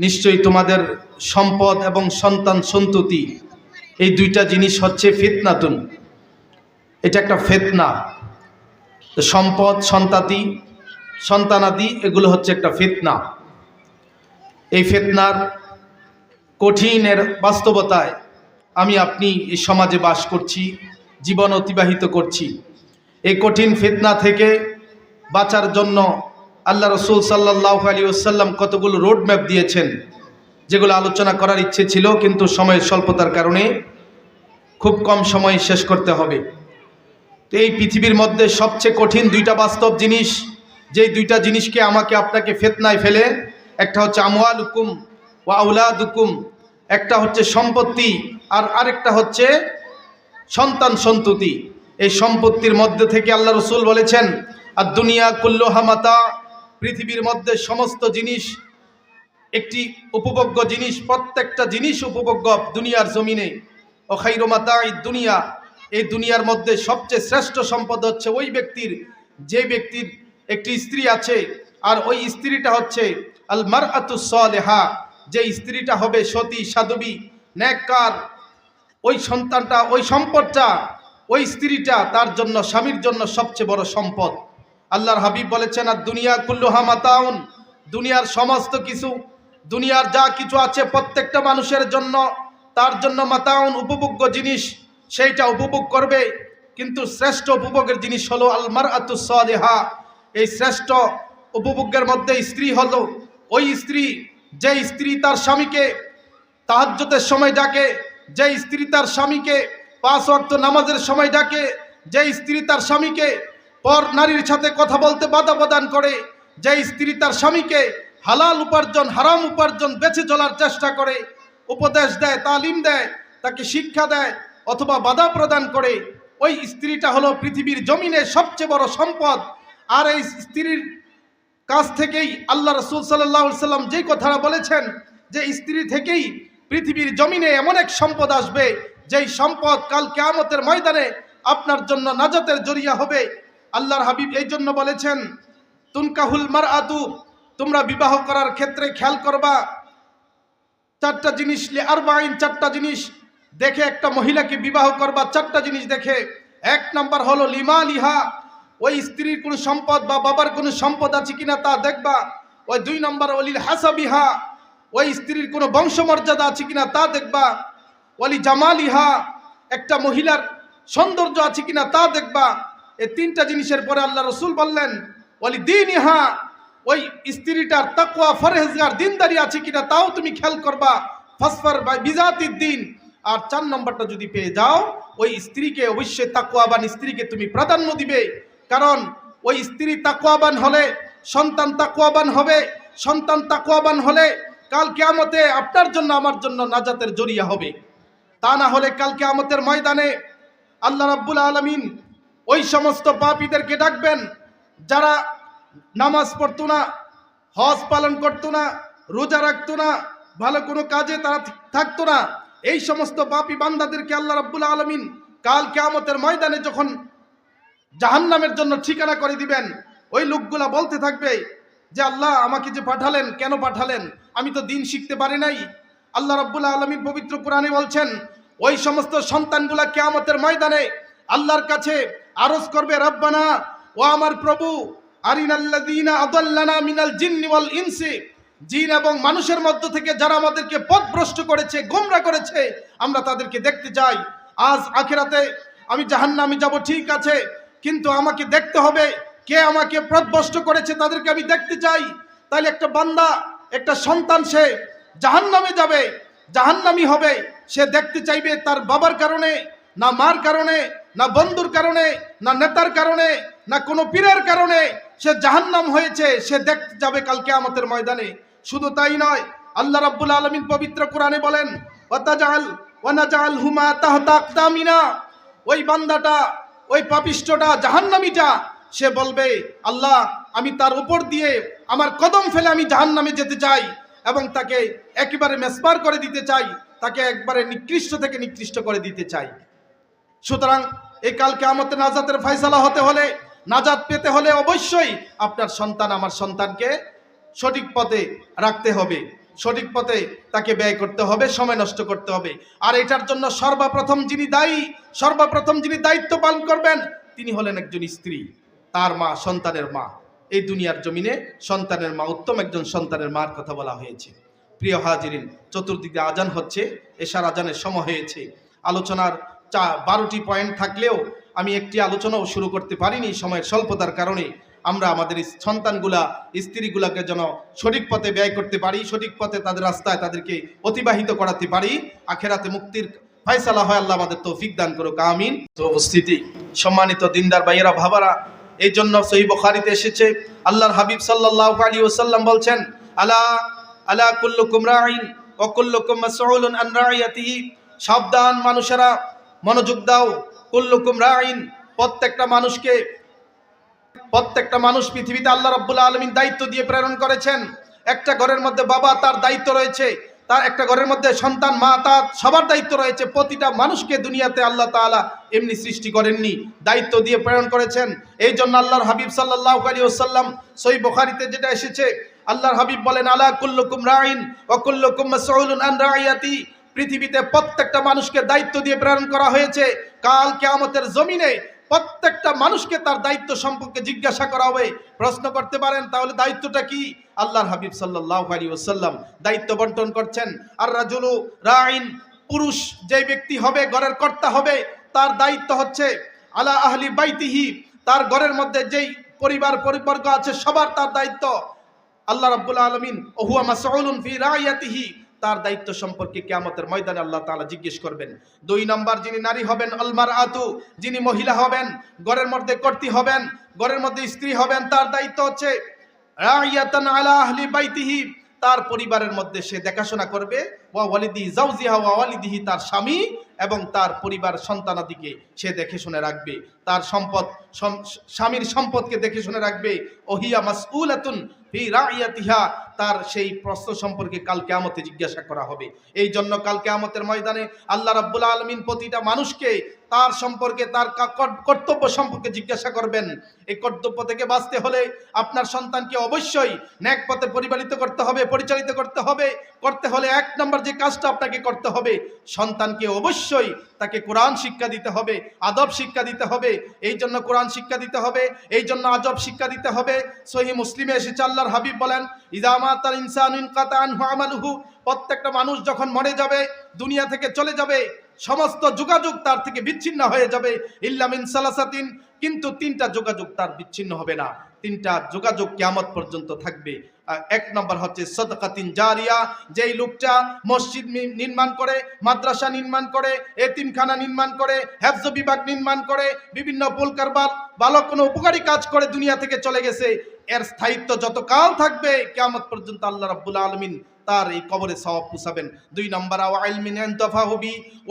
নিশ্চয়ই তোমাদের সম্পদ এবং সন্তান সন্ততি, এই দুইটা জিনিস হচ্ছে ফিতনাতুন। এটা একটা ফেতনা। সম্পদ, সন্তাতি, সন্তানাদি, এগুলো হচ্ছে একটা ফিতনা। এই ফেতনার কঠিনের বাস্তবতায় আমি আপনি এই সমাজে বাস করছি, জীবন অতিবাহিত করছি। এই কঠিন ফিতনা থেকে বাঁচার জন্য আল্লাহ রসুল সাল্লাহ আলী ওসাল্লাম কতগুলো রোড ম্যাপ দিয়েছেন, যেগুলো আলোচনা করার ইচ্ছে ছিল, কিন্তু সময়ের স্বল্পতার কারণে খুব কম সময়ে শেষ করতে হবে। তো এই পৃথিবীর মধ্যে সবচেয়ে কঠিন দুইটা বাস্তব জিনিস, যেই দুইটা জিনিসকে আমাকে আপনাকে ফেতনায় ফেলে, একটা হচ্ছে আমওয়াল হুকুম ও আউলাদ একটা হচ্ছে সম্পত্তি, আর আরেকটা হচ্ছে সন্তান সন্ততি। এই সম্পত্তির মধ্যে থেকে আল্লাহ রসুল বলেছেন আর দুনিয়া কুল্লোহামাতা পৃথিবীর মধ্যে সমস্ত জিনিস, একটি উপভোগ্য জিনিস, প্রত্যেকটা জিনিস উপভোগ্য দুনিয়ার জমিনে। ও খাইরমাতা এই দুনিয়া, এই দুনিয়ার মধ্যে সবচেয়ে শ্রেষ্ঠ সম্পদ হচ্ছে ওই ব্যক্তির, যে ব্যক্তির একটি স্ত্রী আছে, আর ওই স্ত্রীটা হচ্ছে আল মার আতুসলেহা যে স্ত্রীটা হবে সতী, সাধবী ন্যাক্কার ওই সন্তানটা, ওই সম্পদটা, ওই স্ত্রীটা তার জন্য, স্বামীর জন্য সবচেয়ে বড় সম্পদ। আল্লাহর হাবিব বলেছেন, আর দুনিয়া কুল্লুহা মাতাউন, দুনিয়ার সমস্ত কিছু, দুনিয়ার যা কিছু আছে প্রত্যেকটা মানুষের জন্য, তার জন্য মাতাউন উপভোগ্য জিনিস, সেইটা উপভোগ করবে। কিন্তু শ্রেষ্ঠ উপভোগের জিনিস হলো আলমার আতুসলেহা এই শ্রেষ্ঠ উপভোগের মধ্যে স্ত্রী হলো, ওই স্ত্রী যে স্ত্রী তার স্বামীকে তাহাজ্যতের সময় ডাকে যে স্ত্রী তার স্বামীকে পাঁচ অক্ত নামাজের সময় ডাকে যে স্ত্রী তার স্বামীকে পর নারীর সাথে কথা বলতে বাধা প্রদান করে যে স্ত্রী তার স্বামীকে হালাল উপার্জন, হারাম উপার্জন বেছে চলার চেষ্টা করে, উপদেশ দেয়, তালিম দেয়, তাকে শিক্ষা দেয় অথবা বাধা প্রদান করে, ওই স্ত্রীটা হলো পৃথিবীর জমিনে সবচেয়ে বড় সম্পদ। আর এই স্ত্রীর কাছ থেকেই আল্লাহ রসুল সাল্লাহ সাল্লাম যে কথাটা বলেছেন, যে স্ত্রী থেকেই পৃথিবীর জমিনে এমন এক সম্পদ আসবে, যেই সম্পদ কাল কেয়ামতের ময়দানে আপনার জন্য নাজাতের জরিয়া হবে। আল্লাহর হাবিব এই জন্য বলেছেন, তুনকাহুল মার আতু তোমরা বিবাহ করার ক্ষেত্রে খেয়াল করবা। চারটা জিনিস আরবাইন চারটা জিনিস দেখে একটা মহিলাকে বিবাহ করবা, চারটা জিনিস দেখে। এক নাম্বার হলো লিমা লিহা ওই স্ত্রীর কোনো সম্পদ বা বাবার কোনো সম্পদ আছে কিনা তা দেখবা। ওই দুই নম্বর অলিল হাসাবিহা, ওই স্ত্রীর কোনো বংশমর্যাদা আছে কিনা তা দেখবা। ওলি জামালিহা, একটা মহিলার সৌন্দর্য আছে কিনা তা দেখবা। এই তিনটা জিনিসের পরে আল্লাহ রসুল বললেন ওলি দিন ইহা ওই স্ত্রীটার তাকুয়া ফরহেজগার দিনদারি আছে কিনা তাও তুমি খেয়াল করবা। ফসফর বা বিজাতির দিন। আর চার নম্বরটা যদি পেয়ে যাও, ওই স্ত্রীকে অবশ্যই তাকুয়াবান স্ত্রীকে তুমি প্রাধান্য দিবে। কারণ ওই স্ত্রী তাকুয়াবান হলে সন্তান তাকুয়াবান হবে, সন্তান তাকুয়াবান হলে কাল কেয়ামতে আপনার জন্য আমার জন্য নাজাতের জরিয়া হবে। তা না হলে কাল কেয়ামতের ময়দানে আল্লাহ রাব্বুল আলমিন ওই সমস্ত পাপীদেরকে ডাকবেন, যারা নামাজ পড়তো না, হজ পালন করতো না, রোজা রাখতো না, ভালো কোনো কাজে তারা থাকতো না, এই সমস্ত পাপী বান্দাদেরকে আল্লাহ রাব্বুল আলমিন কাল কেয়ামতের ময়দানে যখন জাহান্নামের জন্য ঠিকানা করে দিবেন, ওই লোকগুলা বলতে থাকবে যে, আল্লাহ আমাকে যে পাঠালেন, কেন পাঠালেন? আমি তো দিন শিখতে পারি নাই। আল্লাহ রাব্বুল আলমীর পবিত্র কোরআনে বলছেন, ওই সমস্ত সন্তানগুলা কেয়ামতের ময়দানে আল্লাহর কাছে আরজ করবে, রব্বানা, ও আমার প্রভু, আরিনাল্লাযীনা আদাল্লানা মিনাল জিন্নি ওয়াল ইনসি। জিন এবং মানুষের মধ্য থেকে যারা আমাদেরকে পথভ্রষ্ট করেছে, গোমরা করেছে, আমরা তাদেরকে দেখতে চাই। আজ আখেরাতে আমি জাহান্নামে যাব, ঠিক আছে, কিন্তু আমাকে দেখতে হবে কে আমাকে পথভ্রষ্ট করেছে, তাদেরকে আমি দেখতে চাই। তাইলে একটা বান্দা, একটা সন্তান, সে জাহান্নামে যাবে, জাহান্নামি হবে, সে দেখতে চাইবে তার বাবার কারণে না মার কারণে না বন্ধুর কারণে, না নেতার কারণে, না কোনো পীরের কারণে সে জাহান্নাম হয়েছে, সে দেখতে যাবে কালকে আমাদের ময়দানে। শুধু তাই নয়, আল্লাহ রাব্বুল আলমিন পবিত্র কোরআনে বলেন ওয়াতাজাল ওয়ানাজাল হুমা তাহতা আকদামিনা। ওই বান্দাটা, ওই পাপিষ্টটা জাহান্নামিটা, সে বলবে, আল্লাহ, আমি তার উপর দিয়ে আমার কদম ফেলে আমি জাহান্নামে যেতে চাই এবং তাকে একেবারে মেসপার করে দিতে চাই, তাকে একবারে নিকৃষ্ট থেকে নিকৃষ্ট করে দিতে চাই। সুতরাং এই কালকে আমাদের নাজাতের ফয়সালা হতে হলে, নাজাত পেতে হলে অবশ্যই আপনার সন্তান আমার সন্তানকে সঠিক পথে রাখতে হবে। সঠিক পথে তাকে ব্যয় করতে হবে, সময় নষ্ট করতে হবে। আর এটার জন্য সর্বপ্রথম যিনি দায়ী, সর্বপ্রথম যিনি দায়িত্ব পালন করবেন, তিনি হলেন একজন স্ত্রী, তার মা, সন্তানের মা। এই দুনিয়ার জমিনে সন্তানের মা, উত্তম একজন সন্তানের মার কথা বলা হয়েছে। প্রিয় হাজিরিন, চতুর্দিকে আজান হচ্ছে, এশার আজানের সময় হয়েছে। আলোচনার চা, বারোটি পয়েন্ট থাকলেও আমি একটি আলোচনাও শুরু করতে পারিনি সময়ের স্বল্পতার কারণে। আমরা আমাদের সন্তানগুলা, স্ত্রীগুলাকে যেন সঠিক পথে ব্যয় করতে পারি, সঠিক পথে তাদের রাস্তায় তাদেরকে অতিবাহিত করাতে পারি। আখেরাতে মুক্তির ফায়সালা হয়, আল্লাহ আমাদের তৌফিক দান করুক, আমিন। তো উপস্থিতি, সম্মানিত দিনদার ভাইয়েরা, ভাবারা, এই জন্য সহি বখারিতে এসেছে, আল্লাহর হাবিব সাল্লাহ আলী ওসাল্লাম বলছেন, আলা আলা কুল্লুকুম রাইন ও কুল্লুকুম মাসউলুন সাবধান মানুষেরা মনোযোগ দাও। কুল্লুকুম রাইন প্রত্যেকটা মানুষকে, প্রত্যেকটা মানুষ পৃথিবীতে আল্লাহ রাব্বুল আলমিন দায়িত্ব দিয়ে প্রেরণ করেছেন। একটা ঘরের মধ্যে বাবা তার দায়িত্ব রয়েছে, তার একটা ঘরের মধ্যে সন্তান, মা তার সবার দায়িত্ব রয়েছে। প্রতিটা মানুষকে দুনিয়াতে আল্লাহ তাআলা এমনি সৃষ্টি করেননি, দায়িত্ব দিয়ে প্রেরণ করেছেন। এই জন্য আল্লাহর হাবিব সাল্লাহ আলী ওসাল্লাম সই বখারিতে যেটা এসেছে, আল্লাহর হাবিব বলেন, আলা কুল্লুকুম রাইন ও কুল্লুকুম মাসউলুন আন রাইয়াতি পৃথিবীতে প্রত্যেকটা মানুষকে দায়িত্ব দিয়ে প্রেরণ করা হয়েছে। কাল কেয়ামতের জমিনে প্রত্যেকটা মানুষকে তার দায়িত্ব সম্পর্কে জিজ্ঞাসা করা হবে। প্রশ্ন করতে পারেন, তাহলে দায়িত্বটা কি? আল্লাহর হাবিব সাল্লাহ আলী ওসাল্লাম দায়িত্ব বন্টন করছেন। আর রাজুলু রাইন, পুরুষ যে ব্যক্তি হবে, ঘরের কর্তা হবে, তার দায়িত্ব হচ্ছে আলা আহলি বাইতিহি, তার ঘরের মধ্যে যেই পরিবার পরিবর্গ আছে, সবার তার দায়িত্ব। আল্লাহ রাব্বুল আলমিন, ওহুয়া মাসউলুন ফি রাইয়াতিহি তার দায়িত্ব সম্পর্কে কেয়ামতের ময়দানে আল্লাহ তালা জিজ্ঞেস করবেন। দুই নম্বর যিনি নারী হবেন আলমার আতু যিনি মহিলা হবেন, ঘরের মধ্যে কর্তি হবেন, ঘরের মধ্যে স্ত্রী হবেন, তার দায়িত্ব হচ্ছে তার পরিবারের মধ্যে সে দেখাশোনা করবে ওয়া ওয়ালিদি জাউজিহা ওয়া ওয়ালিদিহি তার স্বামী এবং তার পরিবার সন্তানাদিকে সে দেখে শুনে রাখবে। তার সম্পদ স্বামীর সম্পদকে দেখে শুনে রাখবে। ওহিয়া মাসউলাতুন ফি রাইয়াতিহা, তার সেই প্রশ্ন সম্পর্কে কাল কেয়ামতে জিজ্ঞাসা করা হবে। এই জন্য কাল কেয়ামতের ময়দানে আল্লাহ রাব্বুল আলমিন প্রতিটা মানুষকে তার সম্পর্কে, তার কর্তব্য সম্পর্কে জিজ্ঞাসা করবেন। এই কর্তব্য থেকে বাঁচতে হলে আপনার সন্তানকে অবশ্যই ন্যাক পথে পরিচালিত করতে হবে, পরিচালিত করতে হবে। করতে হলে এক নম্বর যে কাজটা আপনাকে করতে হবে, সন্তানকে অবশ্যই তাকে কোরআন শিক্ষা দিতে হবে, আদব শিক্ষা দিতে হবে, এই জন্য কোরআন শিক্ষা দিতে হবে, এই জন্য আজব শিক্ষা দিতে হবে। সহি মুসলিমে এসেছে আল্লাহর হাবিব বলেন ইদামা তার ইনসান আমালুহু প্রত্যেকটা মানুষ যখন মরে যাবে, দুনিয়া থেকে চলে যাবে, সমস্ত যোগাযোগ তার থেকে বিচ্ছিন্ন হয়ে যাবে। ইল্লামিন সালাসাতিন কিন্তু তিনটা যোগাযোগ তার বিচ্ছিন্ন হবে না। তিনটা যোগাযোগ কিয়ামত পর্যন্ত থাকবে। এক নম্বর হচ্ছে সদকাতিন জারিয়া, যেই লোকটা মসজিদ নির্মাণ করে, মাদ্রাসা নির্মাণ করে, এতিমখানা নির্মাণ করে হেফজ বিভাগ নির্মাণ করে, বিভিন্ন পুলকারবার বালক কোনো উপকারী কাজ করে দুনিয়া থেকে চলে গেছে। এর স্থায়িত্ব যত কাল থাকবে, কেয়ামত পর্যন্ত আল্লাহ রাব্বুল আলমিন তার এই কবরে সওয়াব পুষাবেন। দুই নম্বর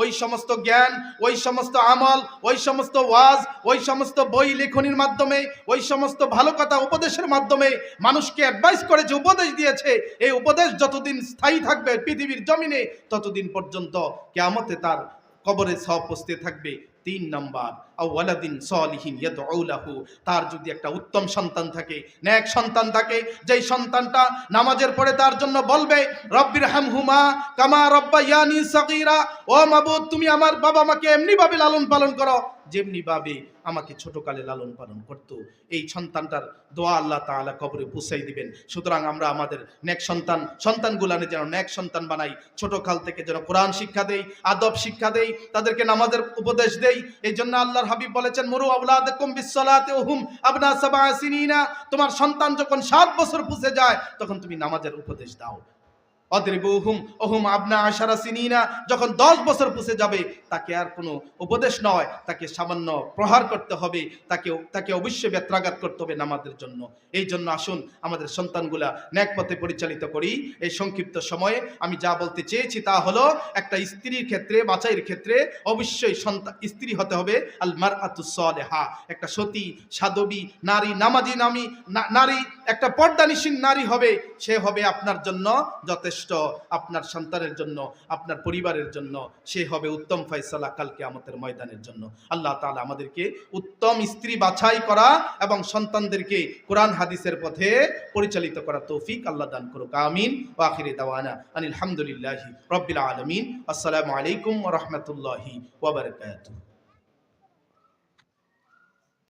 ওই সমস্ত জ্ঞান, ওই সমস্ত আমল, ওই সমস্ত ওয়াজ, ওই সমস্ত বই লেখনির মাধ্যমে, ওই সমস্ত ভালো কথা উপদেশের মাধ্যমে মানুষকে অ্যাডভাইস করে যে উপদেশ দিয়েছে, এই উপদেশ যতদিন স্থায়ী থাকবে, পৃথিবীর জমিনে, ততদিন পর্যন্ত কেয়ামতে তার কবরে সব পৌঁছতে থাকবে। তিন নাম্বার সলিহীন তার যদি একটা উত্তম সন্তান থাকে এক সন্তান থাকে, যেই সন্তানটা নামাজের পরে তার জন্য বলবে, রব্বির হামহুমা কামা রব্বায়ানি সগীরা, ও মাবুদ, তুমি আমার বাবা মাকে এমনি ভাবে লালন পালন করো। যেমনি ভাবে আমাকে ছোটকালে লালন পালন করতো। এই সন্তানটার দোয়া আল্লাহ তাআলা কবরে পুষাই দিবেন। সুতরাং আমরা আমাদের নেক সন্তান, সন্তানগুলানে যেন ন্যাক সন্তান বানাই। ছোটকাল থেকে যেন কোরআন শিক্ষা দেই, আদব শিক্ষা দেই, তাদেরকে নামাজের উপদেশ দেই। এই জন্য আল্লাহর হাবিব বলেছেন, মরু সাবআ তোমার সন্তান যখন সাত বছর পুষে যায়, তখন তুমি নামাজের উপদেশ দাও। অদ্রিবুহুম ওহুম আবনা আশারা সিনিনা। যখন দশ বছর পুষে যাবে, তাকে আর কোনো উপদেশ নয়। তাকে সামান্য প্রহার করতে হবে। তাকে তাকে অবশ্যই ব্যত্রাঘাত করতে হবে নামাজের জন্য। এই জন্য আসুন, আমাদের সন্তানগুলা ন্যাক পথে পরিচালিত করি। এই সংক্ষিপ্ত সময়ে আমি যা বলতে চেয়েছি তা হলো, একটা স্ত্রীর ক্ষেত্রে, বাছাইয়ের ক্ষেত্রে অবশ্যই সন্তান স্ত্রী হতে হবে আল মার আতুসলেহা একটা সতী সাধবী নারী, নামাজি নামী নারী, একটা পর্দানিসীন নারী হবে। সে হবে আপনার জন্য যথেষ্ট আপনার সন্তানের জন্য, আপনার পরিবারের জন্য, সে হবে উত্তম ফয়সালা কালকে আমাদের ময়দানের জন্য। আল্লাহ তালা আমাদেরকে উত্তম স্ত্রী বাছাই করা এবং সন্তানদেরকে কোরআন হাদিসের পথে পরিচালিত করা তৌফিক আল্লাহ দান করুক। আমিন। ও আখিরে দাওয়ানা আনিল হামদুলিল্লাহি রব্বিল আলমিন। আসসালামু আলাইকুম রহমতুল্লাহি ওবরকাত